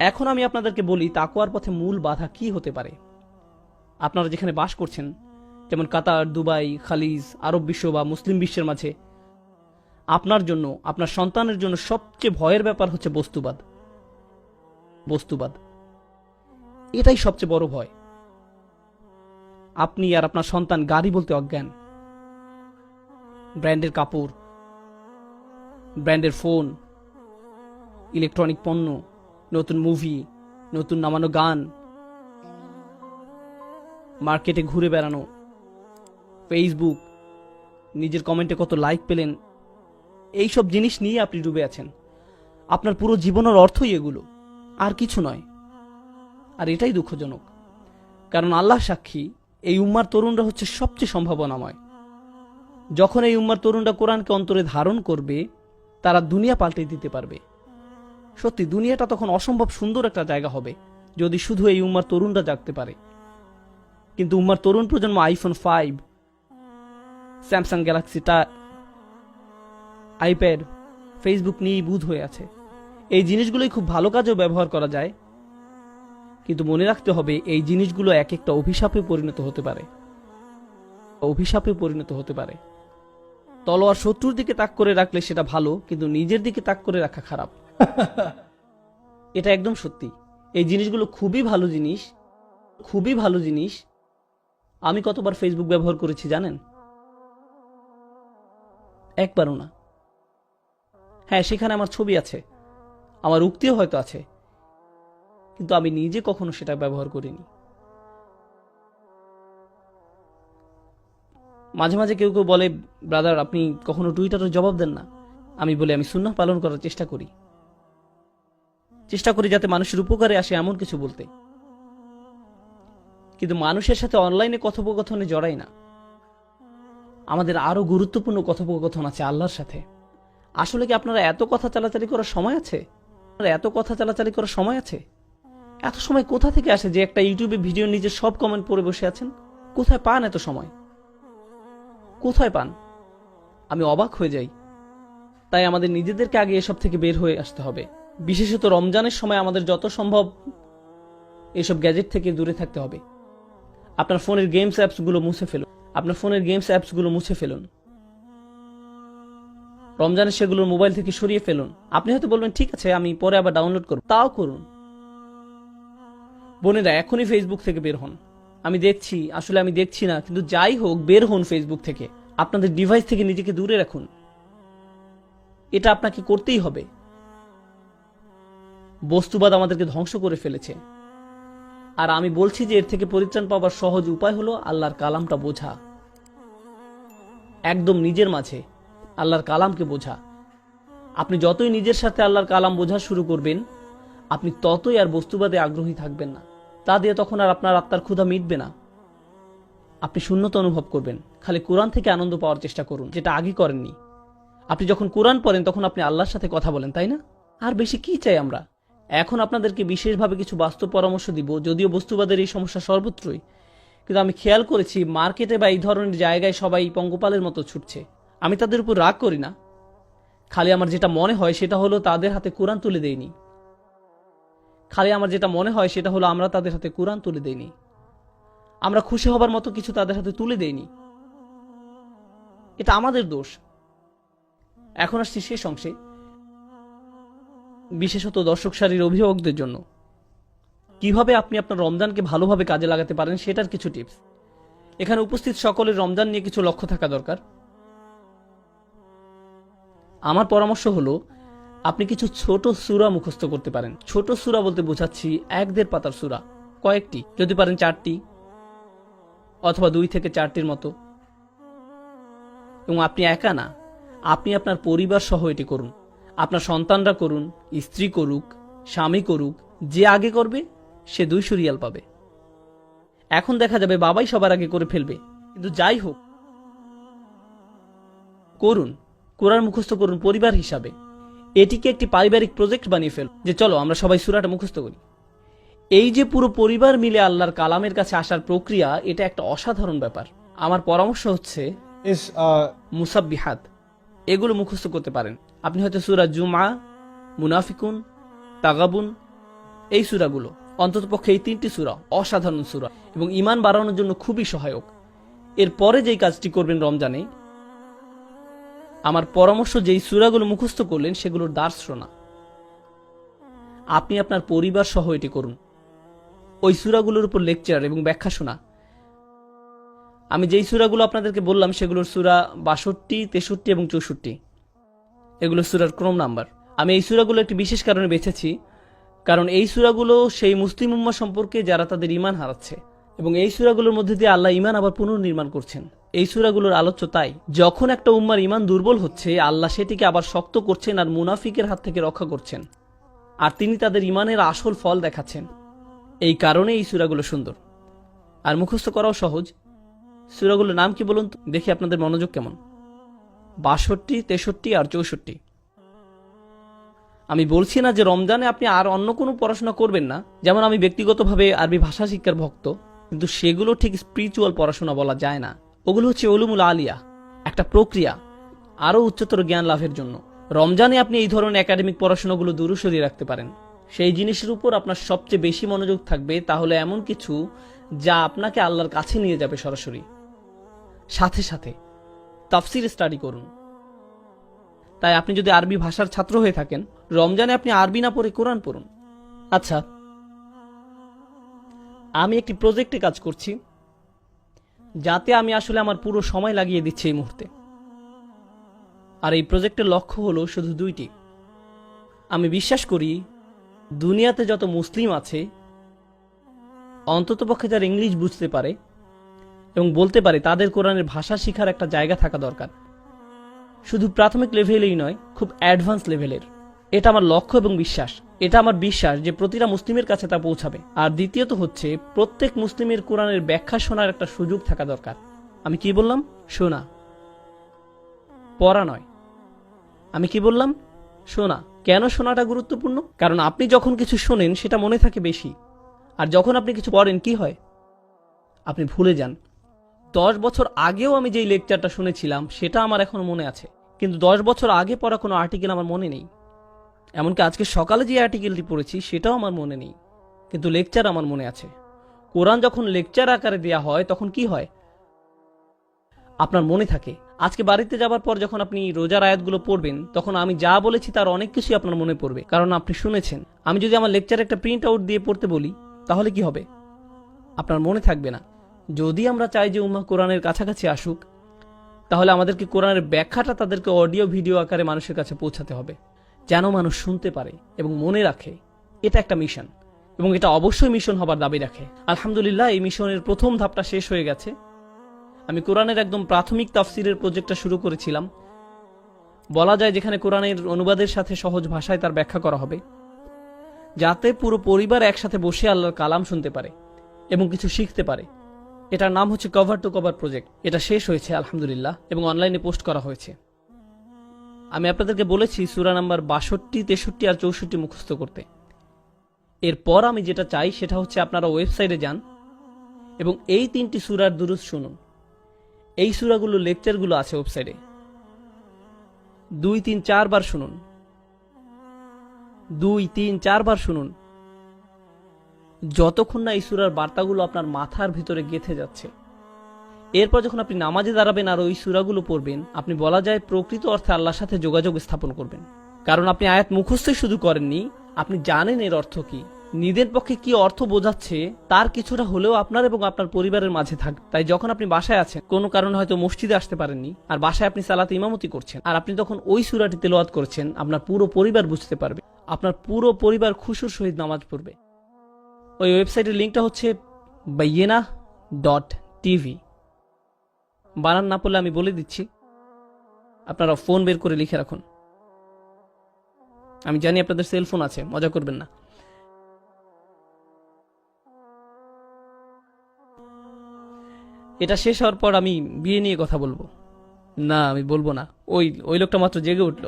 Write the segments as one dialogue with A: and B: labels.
A: এখন আমি আপনাদেরকে বলি তাকুয়ার পথে মূল বাধা কি হতে পারে? আপনারা যেখানে বাস করছেন, যেমন কাতার, দুবাই, খালিজ, আরব বিশ্ব বা মুসলিম বিশ্বের মাঝে, আপনার জন্য, আপনার সন্তানের জন্য সবচেয়ে ভয়ের ব্যাপার হচ্ছে বস্তুবাদ। বস্তুবাদ। এটাই সবচেয়ে বড় ভয়। আপনি আর আপনার সন্তান গাড়ি বলতে অজ্ঞান। ব্র্যান্ডের কাপড়, ব্র্যান্ডের ফোন, ইলেকট্রনিক পণ্য নতুন মুভি নতুন নামানো গান মার্কেটে ঘুরে বেড়ানো ফেসবুক নিজের কমেন্টে কত লাইক পেলেন, এইসব জিনিস নিয়ে আপনি ডুবে আছেন। আপনার পুরো জীবনের অর্থই এগুলো, আর কিছু নয়। আর এটাই দুঃখজনক, কারণ আল্লাহ সাক্ষী এই উম্মার তরুণরা হচ্ছে সবচেয়ে সম্ভাবনাময়। যখন এই উম্মার তরুণরা কোরআনকে অন্তরে ধারণ করবে, তারা দুনিয়া পাল্টে দিতে পারবে। সত্যি, দুনিয়াটা তখন অসম্ভব সুন্দর একটা জায়গা হবে, যদি শুধু এই উম্মার তরুণরা জাগতে পারে। কিন্তু উম্মার তরুণ প্রজন্ম আইফোন ফাইভ স্যামসাং গ্যালাক্সি টা আইপ্যাড ফেসবুক নিয়েই বুধ হয়ে আছে। এই জিনিসগুলোই খুব ভালো কাজেও ব্যবহার করা যায়, কিন্তু মনে রাখতে হবে এই জিনিসগুলো এক একটা অভিশাপে পরিণত হতে পারে। অভিশাপে পরিণত হতে পারে। তলোয়ার শত্রুর দিকে তাক করে রাখলে সেটা ভালো, কিন্তু নিজের দিকে তাক করে রাখা খারাপ। এটা একদম সত্যি। এই জিনিসগুলো খুবই ভালো জিনিস, খুবই ভালো জিনিস। আমি কতবার ফেসবুক ব্যবহার করেছি জানেন? একবারও না। হ্যাঁ সেখানে আমার ছবি আছে। আমার উক্তিও হয়তো আছে। কিন্তু আমি নিজে কখনো সেটা ব্যবহার করিনি। মাঝে মাঝে কেউ কেউ বলে ব্রাদার আপনি কখনো টুইটারের জবাব দেন না। আমি বলি, আমি সুন্নাহ পালন করার চেষ্টা করি। চেষ্টা করি যাতে মানুষের উপকারে আসে এমন কিছু বলতে। কিন্তু মানুষের সাথে অনলাইনে কথোপকথনে জড়াই না। আমাদের আরও গুরুত্বপূর্ণ কথোপকথন আছে আল্লাহর সাথে। আসলে কি আপনারা এত কথা চালাচালি করার সময় আছে? এত কথা চালাচালি করার সময় আছে? এত সময় কোথা থেকে আসে যে একটা ইউটিউবে ভিডিও নিজের সব কমেন্ট পড়ে বসে আছেন? কোথায় পান এত সময়? কোথায় পান? আমি অবাক হয়ে যাই। তাই আমাদের নিজেদেরকে আগে এসব থেকে বের হয়ে আসতে হবে। বিশেষত রমজানের সময় আমাদের যত সম্ভব এসব গ্যাজেট থেকে দূরে থাকতে হবে। আপনার ফোনের গেমস অ্যাপসগুলো মুছে ফেলুন। আপনার ফোনের গেমস অ্যাপসগুলো মুছে ফেলুন। রমজানের সেগুলো মোবাইল থেকে সরিয়ে ফেলুন। আপনি হয়তো বলবেন, ঠিক আছে, আমি পরে আবার ডাউনলোড করব। তাও করুন। বোনেরা, এখনই ফেসবুক থেকে বের হন। আমি দেখছি, আসলে আমি দেখছি না, কিন্তু যাই হোক, বের হন ফেসবুক থেকে। আপনাদের ডিভাইস থেকে নিজেকে দূরে রাখুন। এটা আপনাকে করতেই হবে। বস্তুবাদ আমাদেরকে ধ্বংস করে ফেলেছে। আর আমি বলছি যে এর থেকে পরিত্রাণ পাওয়ার সহজ উপায় হলো আল্লাহর কালামটা বোঝা। একদম নিজের মাঝে আল্লাহর কালামকে বোঝা। আপনি যতই নিজের সাথে আল্লাহর কালাম বোঝা শুরু করবেন, আপনি ততই আর বস্তুবাদে আগ্রহী থাকবেন না। তা দিয়ে তখন আর আপনার আত্মার ক্ষুধা মিটবে না। আপনি শূন্যতা অনুভব করবেন, খালি কোরআন থেকে আনন্দ পাওয়ার চেষ্টা করুন, যেটা আগে করেননি। আপনি যখন কোরআন পড়েন, তখন আপনি আল্লাহর সাথে কথা বলেন, তাই না? আর বেশি কি চাই আমরা? এখন আপনাদেরকে বিশেষভাবে কিছু বাস্তব পরামর্শ দিব, যদিও বস্তুবাদের এই সমস্যা সর্বত্রই। কিন্তু আমি খেয়াল করেছি, মার্কেটে বা এই ধরনের জায়গায় সবাই পঙ্গপালের মতো ছুটছে। আমি তাদের উপর রাগ করি না। খালি আমার যেটা মনে হয় সেটা হলো তাদের হাতে কোরআন তুলে দেয়নি খালি আমার যেটা মনে হয় সেটা হলো আমরা তাদের হাতে কোরআন তুলে দেইনি। আমরা খুশি হবার মতো কিছু তাদের হাতে তুলে দেইনি। এটা আমাদের দোষ। এখন আসছি শেষ অংশে। বিশেষত দর্শক সারির অভিভাবকদের জন্য। কীভাবে আপনি আপনার রমজানকে ভালোভাবে কাজে লাগাতে পারেন সেটার কিছু টিপস। এখানে উপস্থিত সকলের রমজান নিয়ে কিছু লক্ষ্য থাকা দরকার। আমার পরামর্শ হলো, আপনি কিছু ছোট সুরা মুখস্থ করতে পারেন। ছোট সুরা বলতে বোঝাচ্ছি এক দেড় পাতার সুরা, কয়েকটি, যদি পারেন চারটি, অথবা দুই থেকে চারটির মতো। এবং আপনি একা না, আপনি আপনার পরিবার সহ এটি করুন। আপনার সন্তানরা করুন স্ত্রী করুক স্বামী করুক যে আগে করবে সে দুইশো রিয়াল পাবে। এখন দেখা যাবে বাবাই সবার আগে করে ফেলবে কিন্তু যাই হোক করুন কোরআন মুখস্থ করুন পরিবার হিসাবে। এটিকে একটি পারিবারিক প্রজেক্ট বানিয়ে ফেল যে চলো আমরা সবাই সুরাটা মুখস্থ করি। এই যে পুরো পরিবার মিলে আল্লাহর কালামের কাছে আসার প্রক্রিয়া এটা একটা অসাধারণ ব্যাপার। আমার পরামর্শ হচ্ছে
B: uh,
A: মুসাব্বিহাত এগুলো মুখস্থ করতে পারেন। আপনি হয়তো সুরা জুমা, মুনাফিকুন, তাগাবুন, এই সুরাগুলো অন্ততপক্ষে এই তিনটি সুরা অসাধারণ সুরা এবং ইমান বাড়ানোর জন্য খুবই সহায়ক। এরপরে যেই কাজটি করবেন রমজানে, আমার পরামর্শ যেই সুরাগুলো মুখস্থ করলেন সেগুলোর দার্স শোনা আপনি আপনার পরিবার সহ এটি করুন। ওই সুরাগুলোর উপর লেকচার এবং ব্যাখ্যা শোনা। আমি যেই সুরাগুলো আপনাদেরকে বললাম সেগুলোর সুরা বাষট্টি, তেষট্টি এবং চৌষট্টি। এগুলো সুরার ক্রম নাম্বার। আমি এই সুরাগুলো একটি বিশেষ কারণে বেছেছি, কারণ এই সুরাগুলো সেই মুসলিম উম্মা সম্পর্কে যারা তাদের ইমান হারাচ্ছে এবং এই সুরাগুলোর মধ্যে দিয়ে আল্লাহ ইমান আবার পুনর্নির্মাণ করছেন। এই সুরাগুলোর আলোচ্য তাই, যখন একটা উম্মার ইমান দুর্বল হচ্ছে, আল্লাহ সেটিকে আবার শক্ত করছেন আর মুনাফিকের হাত থেকে রক্ষা করছেন। আর তিনি তাদের ইমানের আসল ফল দেখাচ্ছেন। এই কারণে এই সুরাগুলো সুন্দর। আর মুখস্থ করাও সহজ। সুরাগুলোর নাম কি বলুন? দেখি আপনাদের মনোযোগ কেমন। বাষট্টি, তেষট্টি আর চৌষট্টি। আমি বলছি না যে রমজানে আপনি আর অন্য কোনো পড়াশোনা করবেন না, যেমন আমি ব্যক্তিগতভাবে আরবি ভাষা শিক্ষার ভক্ত, কিন্তু সেগুলো ঠিক স্পিরিচুয়াল পড়াশোনা বলা যায় না। ওগুলো হচ্ছে ওলুমুল আলিয়া, একটা প্রক্রিয়া, আরও উচ্চতর জ্ঞান লাভের জন্য। রমজানে আপনি এই ধরনের একাডেমিক পড়াশোনাগুলো দূরে সরিয়ে রাখতে পারেন। সেই জিনিসের উপর আপনার সবচেয়ে বেশি মনোযোগ থাকবে, তাহলে এমন কিছু যা আপনাকে আল্লাহর কাছে নিয়ে যাবে সরাসরি। সাথে সাথে তাফসির স্টাডি করুন। তাই আপনি যদি আরবি ভাষার ছাত্র হয়ে থাকেন, রমজানে আপনি আরবি না পড়ে কোরআন পড়ুন। আচ্ছা আমি একটি প্রজেক্টে কাজ করছি, যাতে আমি আসলে আমার পুরো সময় লাগিয়ে দিচ্ছি এই মুহূর্তে। আর এই প্রজেক্টের লক্ষ্য হলো শুধু দুইটি। আমি বিশ্বাস করি, দুনিয়াতে যত মুসলিম আছে, অন্ততপক্ষে যারা ইংলিশ বুঝতে পারে এবং বলতে পারে তাদের কোরআনের ভাষা শেখার একটা জায়গা থাকা দরকার। শুধু প্রাথমিক লেভেলেই নয়, খুব অ্যাডভান্স লেভেলের। এটা আমার লক্ষ্য এবং বিশ্বাস। এটা আমার বিশ্বাস যে প্রতিটা মুসলিমের কাছে তা পৌঁছাবে। আর দ্বিতীয়ত হচ্ছে, প্রত্যেক মুসলিমের কোরআনের ব্যাখ্যা শোনার একটা সুযোগ থাকা দরকার। আমি কি বললাম? শোনা। পড়া নয়। আমি কি বললাম? শোনা। কেন শোনাটা গুরুত্বপূর্ণ? কারণ আপনি যখন কিছু শোনেন, সেটা মনে থাকে বেশি। আর যখন আপনি কিছু পড়েন, কি হয়? আপনি ভুলে যান। দশ বছর আগেও আমি যেই লেকচারটা শুনেছিলাম, সেটা আমার এখনও মনে আছে। কিন্তু দশ বছর আগে পড়া কোনো আর্টিকেল আমার মনে নেই। এমনকি আজকে সকালে যে আর্টিকেলটি পড়েছি, সেটাও আমার মনে নেই। কিন্তু লেকচার আমার মনে আছে। কোরআন যখন লেকচার আকারে দেয়া হয়, তখন কি হয়? আপনার মনে থাকে। আজকে বাড়িতে যাবার পর যখন আপনি রোজার আয়াতগুলো পড়বেন, তখন আমি যা বলেছি তার অনেক কিছুই আপনার মনে পড়বে। কারণ আপনি শুনেছেন। আমি যদি আমার লেকচারে একটা প্রিন্ট আউট দিয়ে পড়তে বলি, তাহলে কি হবে? আপনার মনে থাকবে না। যদি আমরা চাই যে উম্মা কোরআনের কাছাকাছি আসুক, তাহলে আমাদেরকে কোরআনের ব্যাখ্যাটা তাদেরকে অডিও, ভিডিও আকারে মানুষের কাছে পৌঁছাতে হবে। যেন মানুষ শুনতে পারে এবং মনে রাখে, এটা একটা মিশন এবং এটা অবশ্যই মিশন হবার দাবি রাখে। আলহামদুলিল্লাহ, এই মিশনের প্রথম ধাপটা শেষ হয়ে গেছে। আমি কোরআনের একদম প্রাথমিক তাফসিরের প্রজেক্টটা শুরু করেছিলাম। বলা যায় যেখানে কোরআনের অনুবাদের সাথে সহজ ভাষায় তার ব্যাখ্যা করা হবে। যাতে পুরো পরিবার একসাথে বসে আল্লাহর কালাম শুনতে পারে এবং কিছু শিখতে পারে। এটার নাম হচ্ছে কভার টু কভার প্রজেক্ট। এটা শেষ হয়েছে, আলহামদুলিল্লাহ, এবং অনলাইনে পোস্ট করা হয়েছে। আমি আপনাদেরকে বলেছি, সুরা নাম্বার বাষট্টি, তেষট্টি আর চৌষট্টি মুখস্থ করতে। এরপর আমি যেটা চাই, সেটা হচ্ছে আপনারা ওয়েবসাইটে যান এবং এই তিনটি সুরার দুরুজ শুনুন। এই সুরাগুলো, লেকচারগুলো আছে ওয়েবসাইটে। দুই, তিন, চারবার শুনুন। দুই, তিন, চারবার শুনুন। যতক্ষণ না এই সুরার বার্তাগুলো আপনার মাথার ভিতরে গেথে যাচ্ছে। এরপর যখন আপনি নামাজে দাঁড়াবেন আর ওই সুরাগুলো পড়বেন, আপনি বলা যায় প্রকৃত অর্থে আল্লাহর সাথে যোগাযোগ স্থাপন করবেন। কারণ আপনি আয়াত মুখস্থই শুধু করেননি, আপনি জানেন এর অর্থ কি। নিজের পক্ষে কি অর্থ বোঝাচ্ছে, তার কিছুটা হলেও আপনার এবং আপনার পরিবারের মাঝে থাক। তাই যখন আপনি বাসায় আছেন, কোনো কারণে হয়তো মসজিদে আসতে পারেননি, আর বাসায় আপনি সালাতে ইমামতি করছেন, আর আপনি তখন ওই সুরাটি তেলোয়াত করছেন, আপনার পুরো পরিবার বুঝতে পারবে। আপনার পুরো পরিবার খুশুর সহিত নামাজ পড়বে। ওই ওয়েবসাইটের লিঙ্কটা হচ্ছে বাইয়েনা ডট টিভি বানান না পড়লে আমি বলে দিচ্ছি। আপনারা ফোন বের করে লিখে রাখুন। আমি জানি আপনাদের সেলফোন আছে মজা করবেন না। এটা শেষ হওয়ার পর আমি বিয়ে নিয়ে কথা বলব। না আমি বলব না। ওই ওই লোকটা মাত্র জেগে উঠল?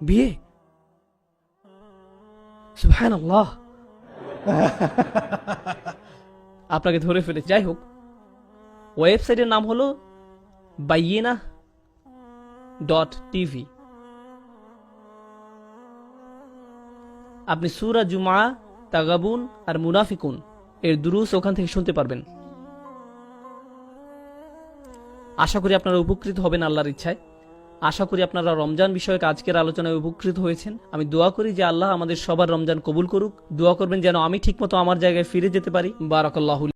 A: বিয়ে? আপনাকে ধরে ফেলে যাই হোক ওয়েবসাইটের নাম হলো বাইয়েনা ডট টিভি। আপনি সুরা জুমা তাগাবুন আর মুনাফিকুন এর দুরুস ওখান থেকে শুনতে পারবেন। আশা করি আপনারা উপকৃত হবেন আল্লাহর ইচ্ছায়। আশা করি আপনারা রমজান বিষয়ক আজকের আলোচনায় উপকৃত হয়েছেন। আমি দোয়া করি যে আল্লাহ আমাদের সবার রমজান কবুল করুক। দোয়া করবেন যেন আমি ঠিকমতো আমার জায়গায় ফিরে যেতে পারি। বারাকাল্লাহুল